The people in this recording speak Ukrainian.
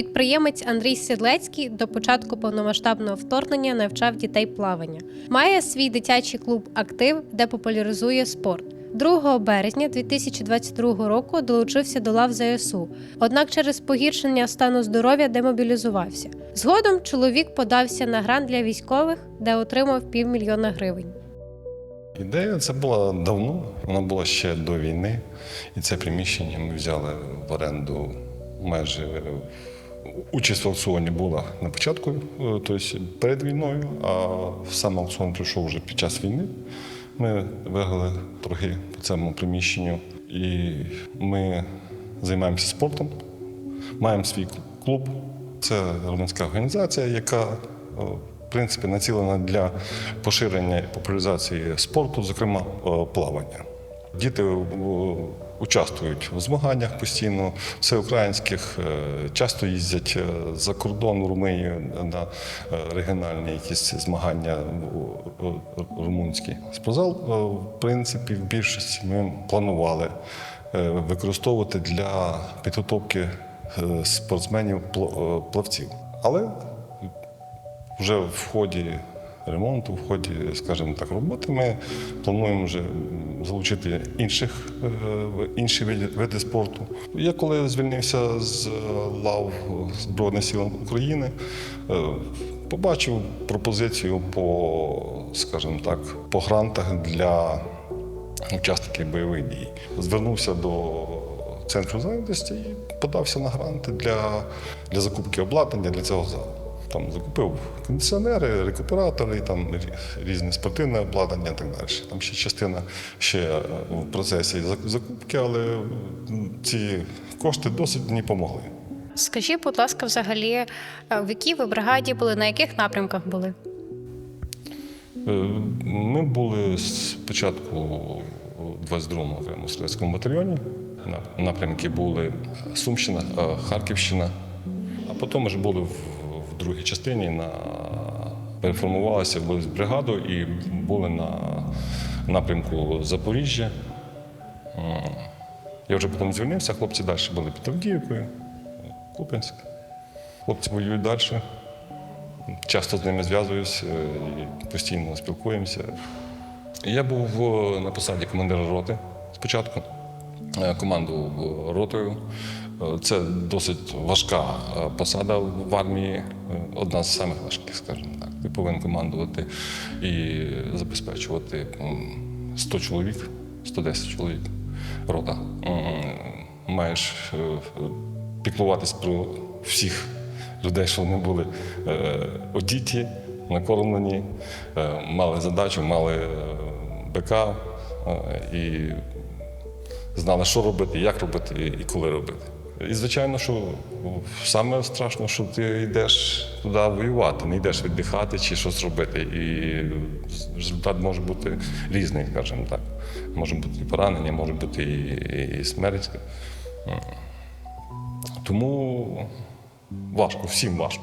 Підприємець Андрій Сідлецький до початку повномасштабного вторгнення навчав дітей плавання. Має свій дитячий клуб Актив, де популяризує спорт. 2 березня 2022 року долучився до лав ЗСУ, однак через погіршення стану здоров'я демобілізувався. Згодом чоловік подався на грант для військових, де отримав півмільйона гривень. Ідея це була давно, вона була ще до війни. І це приміщення ми взяли в оренду майже. Участь в аукціоні була на початку, е, тобто перед війною, а сам аукціон прийшов вже під час війни. Ми виграли торги по цьому приміщенню, і ми займаємося спортом, маємо свій клуб. Це громадська організація, яка в принципі націлена для поширення і популяризації спорту, зокрема плавання. Діти участвують у змаганнях постійно, всеукраїнських, е, часто їздять е, за кордон у Румунію на е, регіональні якісь змагання румунські. Спортзал, е, в принципі, в більшості ми планували використовувати для підготовки спортсменів пл- плавців. Але вже в ході ремонту, в ході, скажімо так, роботи ми плануємо вже залучити інших, е, інші види, спорту. Я коли звільнився з е, лав Збройних сил України, е, побачив пропозицію по, скажімо так, по грантах для учасників бойових дій. Звернувся до центру зайнятості і подався на гранти для, для закупки обладнання для цього залу. Там закупив кондиціонери, рекуператори, там рі- різне спортивне обладнання і так далі. Там ще частина ще е, в процесі закупки, але ці кошти досить мені допомогли. Скажіть, будь ласка, взагалі, е, в якій ви бригаді були, на яких напрямках були? Е, Ми були спочатку у 22-му окремо стрілецькому батальйоні. Напрямки були Сумщина, е, Харківщина, а потім вже були в другій частині на переформувалися з бригаду і були на напрямку Запоріжжя. Я вже потім звільнився, хлопці далі були під Авдіївкою, Куп'янськ. Хлопці воюють далі. Часто з ними зв'язуюсь е, і постійно спілкуємося. Я був е, на посаді командира роти спочатку, е, командував ротою. Е, Це досить важка е, посада в армії, одна з самих важких, скажімо так. Ти повинен командувати і забезпечувати 100 чоловік, 110 чоловік рота. Маєш піклуватись про всіх людей, що вони були одіті, накормлені, мали задачу, мали БК і знали, що робити, як робити і- коли робити. І звичайно, що саме страшно, що ти йдеш туди воювати, не йдеш віддихати чи щось робити. І результат може бути різний, скажімо так. Може бути і поранення, може бути і, і смерть. Тому важко, всім важко.